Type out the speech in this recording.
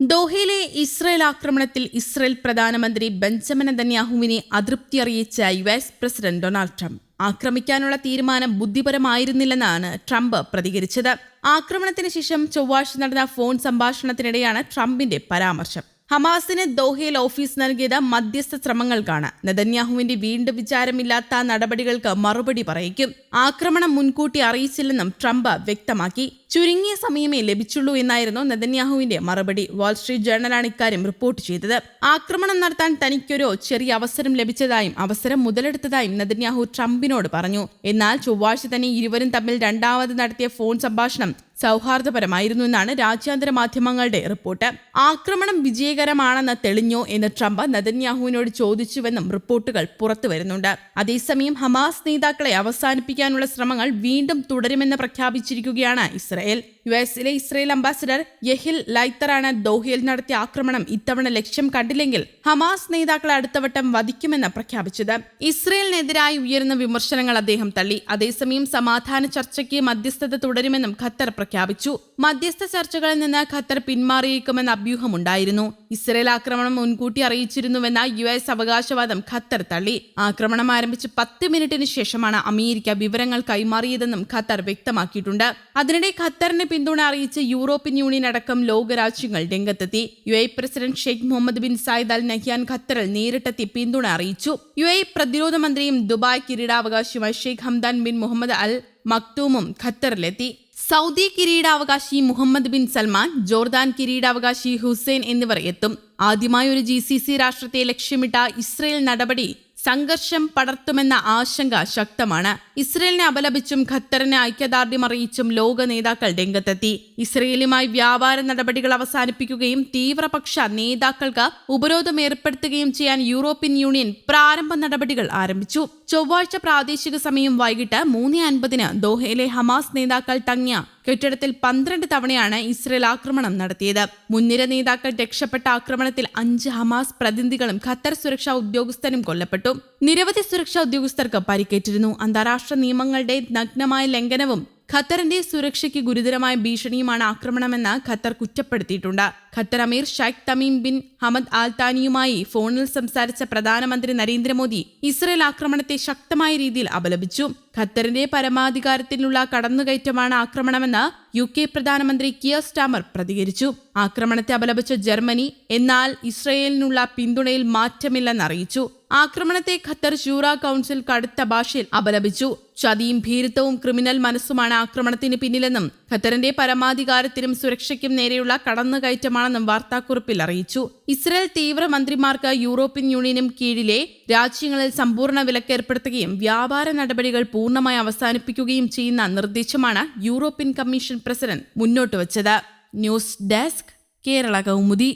ദോഹയിലെ Israel ആക്രമണത്തിൽ Israel പ്രധാനമന്ത്രി Benjamin നെതന്യാഹുവിനെ അതൃപ്തി അറിയിച്ച U S president Donald Trump. ആക്രമിക്കാനുള്ള തീരുമാനം ബുദ്ധിപരമായിരുന്നില്ലെന്നാണ് ട്രംപ് പ്രതികരിച്ചത്. ആക്രമണത്തിന് ശേഷം ചൊവ്വാഴ്ച നടന്ന ഫോൺ സംഭാഷണത്തിനിടെയാണ് ട്രംപിന്റെ പരാമർശം. ഹമാസിന് ദോഹയിൽ ഓഫീസ് നൽകിയത് മധ്യസ്ഥ ശ്രമങ്ങൾക്കാണ്. നെതന്യാഹുവിന്റെ വീണ്ടും വിചാരമില്ലാത്ത നടപടികൾക്ക് മറുപടി പറയിക്കും. ആക്രമണം മുൻകൂട്ടി അറിയിച്ചില്ലെന്നും ട്രംപ് വ്യക്തമാക്കി. ചുരുങ്ങിയ സമയമേ ലഭിച്ചുള്ളൂ എന്നായിരുന്നു നെതന്യാഹുവിന്റെ മറുപടി. വാൾസ്ട്രീറ്റ് ജേർണലാണ് ഇക്കാര്യം റിപ്പോർട്ട് ചെയ്തത്. ആക്രമണം നടത്താൻ തനിക്കൊരു ചെറിയ അവസരം ലഭിച്ചതായും അവസരം മുതലെടുത്തതായും നെതന്യാഹു ട്രംപിനോട് പറഞ്ഞു. എന്നാൽ ചൊവ്വാഴ്ച തന്നെ ഇരുവരും തമ്മിൽ രണ്ടാമത് നടത്തിയ ഫോൺ സംഭാഷണം സൗഹാർദ്ദപരമായിരുന്നു എന്നാണ് രാജ്യാന്തര മാധ്യമങ്ങളുടെ റിപ്പോർട്ട് ആക്രമണം വിജയകരമാണെന്ന് തെളിഞ്ഞോ എന്ന് ട്രംപ് നെതന്യാഹുവിനോട് ചോദിച്ചുവെന്നും റിപ്പോർട്ടുകൾ പുറത്തുവരുന്നുണ്ട് അതേസമയം ഹമാസ് നേതാക്കളെ അവസാനിപ്പിക്കാനുള്ള ശ്രമങ്ങൾ വീണ്ടും തുടരുമെന്ന് പ്രഖ്യാപിച്ചിരിക്കുകയാണ് ഇസ്രയേൽ. യു എസിലെ ഇസ്രയേൽ അംബാസിഡർ യഹിൽ ലൈത്തറാണ് ദോഹയിൽ നടത്തിയ ആക്രമണം ഇത്തവണ ലക്ഷ്യം കണ്ടില്ലെങ്കിൽ ഹമാസ് നേതാക്കളെ അടുത്തവട്ടം വധിക്കുമെന്ന് പ്രഖ്യാപിച്ചത്. ഇസ്രയേലിനെതിരായി ഉയരുന്ന വിമർശനങ്ങൾ അദ്ദേഹം തള്ളി. അതേസമയം സമാധാന ചർച്ചയ്ക്ക് മധ്യസ്ഥത തുടരുമെന്നും ഖത്തർ പ്രഖ്യാപിച്ചു. മധ്യസ്ഥ ചർച്ചകളിൽ നിന്ന് ഖത്തർ പിന്മാറിയേക്കുമെന്ന അഭ്യൂഹമുണ്ടായിരുന്നു. ഇസ്രയേൽ ആക്രമണം മുൻകൂട്ടി അറിയിച്ചിരുന്നുവെന്ന യു എസ് അവകാശവാദം ഖത്തർ തള്ളി. ആക്രമണം ആരംഭിച്ച് പത്ത് മിനിറ്റിന് ശേഷമാണ് അമേരിക്ക വിവരങ്ങൾ കൈമാറിയതെന്നും ഖത്തർ വ്യക്തമാക്കിയിട്ടുണ്ട്. അതിനിടെ ഖത്തറിന് പിന്തുണ അറിയിച്ച് യൂറോപ്യൻ യൂണിയൻ അടക്കം ലോകരാജ്യങ്ങൾ രംഗത്തെത്തി. U A president Sheikh Mohammed bin Zayed Al Nahyan ഖത്തറിൽ നേരിട്ടെത്തി പിന്തുണ അറിയിച്ചു. യു എ പ്രതിരോധ മന്ത്രിയും Dubai കിരീടാവകാശിയുമായ Sheikh Hamdan bin Mohammed Al മക്തൂമും ഖത്തറിലെത്തി. സൗദി കിരീടാവകാശി മുഹമ്മദ് ബിൻ സൽമാൻ ജോർദാൻ കിരീടാവകാശി ഹുസൈൻ എന്നിവർ എത്തും. ആദ്യമായി ഒരു ജി സി സി രാഷ്ട്രത്തെ ലക്ഷ്യമിട്ട ഇസ്രയേൽ നടപടി സംഘർഷം പടർത്തുമെന്ന ആശങ്ക ശക്തമാണ്. ഇസ്രയേലിനെ അപലപിച്ചും ഖത്തറിന് ഐക്യദാർഢ്യം അറിയിച്ചും ലോക നേതാക്കൾ രംഗത്തെത്തി. ഇസ്രയേലുമായി വ്യാപാര നടപടികൾ അവസാനിപ്പിക്കുകയും തീവ്രപക്ഷ നേതാക്കൾക്ക് ഉപരോധം ഏർപ്പെടുത്തുകയും ചെയ്യാൻ യൂറോപ്യൻ യൂണിയൻ പ്രാരംഭ നടപടികൾ ആരംഭിച്ചു. ചൊവ്വാഴ്ച പ്രാദേശിക സമയം വൈകിട്ട് മൂന്ന് അൻപതിന് ദോഹയിലെ ഹമാസ് നേതാക്കൾ തങ്ങിയ കെട്ടിടത്തിൽ പന്ത്രണ്ട് തവണയാണ് ഇസ്രയേൽ ആക്രമണം നടത്തിയത്. മുൻനിര നേതാക്കൾ രക്ഷപ്പെട്ട ആക്രമണത്തിൽ അഞ്ച് ഹമാസ് പ്രതിനിധികളും ഖത്തർ സുരക്ഷാ ഉദ്യോഗസ്ഥരും കൊല്ലപ്പെട്ടു. നിരവധി സുരക്ഷാ ഉദ്യോഗസ്ഥർക്ക് പരിക്കേറ്റിരുന്നു. അന്താരാഷ്ട്ര നിയമങ്ങളുടെ നഗ്നമായ ലംഘനവും ഖത്തറിന്റെ സുരക്ഷയ്ക്ക് ഗുരുതരമായ ഭീഷണിയുമാണ് ആക്രമണമെന്ന് Qatar കുറ്റപ്പെടുത്തിയിട്ടുണ്ട്. Qatar Emir Sheikh Tamim bin Hamad ആൽത്താനിയുമായി ഫോണിൽ സംസാരിച്ച പ്രധാനമന്ത്രി നരേന്ദ്രമോദി ഇസ്രയേൽ ആക്രമണത്തെ ശക്തമായ രീതിയിൽ അപലപിച്ചു. ഖത്തറിന്റെ പരമാധികാരത്തിനുള്ള കടന്നുകയറ്റമാണ് ആക്രമണമെന്ന് യു കെ പ്രധാനമന്ത്രി കിയർ സ്റ്റാമർ പ്രതികരിച്ചു. ആക്രമണത്തെ അപലപിച്ച ജർമ്മനി എന്നാൽ ഇസ്രയേലിനുള്ള പിന്തുണയിൽ മാറ്റമില്ലെന്ന് അറിയിച്ചു. ആക്രമണത്തെ ഖത്തർ ഷൂറ കൗൺസിൽ കടുത്ത ഭാഷയിൽ അപലപിച്ചു. ചതിയും ഭീരുത്വവും ക്രിമിനൽ മനസ്സുമാണ് ആക്രമണത്തിന് പിന്നിലെന്നും ഖത്തറിന്റെ പരമാധികാരത്തിനും സുരക്ഷയ്ക്കും നേരെയുള്ള കടന്നുകയറ്റമാണെന്നും വാർത്താക്കുറിപ്പിൽ അറിയിച്ചു. ഇസ്രയേൽ തീവ്രമന്ത്രിമാർക്ക് യൂറോപ്യൻ യൂണിയനും കീഴിലെ രാജ്യങ്ങളിൽ സമ്പൂർണ വിലക്ക് ഏർപ്പെടുത്തുകയും വ്യാപാര നടപടികൾ പൂർണമായി അവസാനിപ്പിക്കുകയും ചെയ്യുന്ന നിർദ്ദേശമാണ് യൂറോപ്യൻ കമ്മീഷൻ പ്രസിഡന്റ് മുന്നോട്ട് വച്ചത് ന്യൂസ് ഡെസ്ക് കേരള കൗമുദി.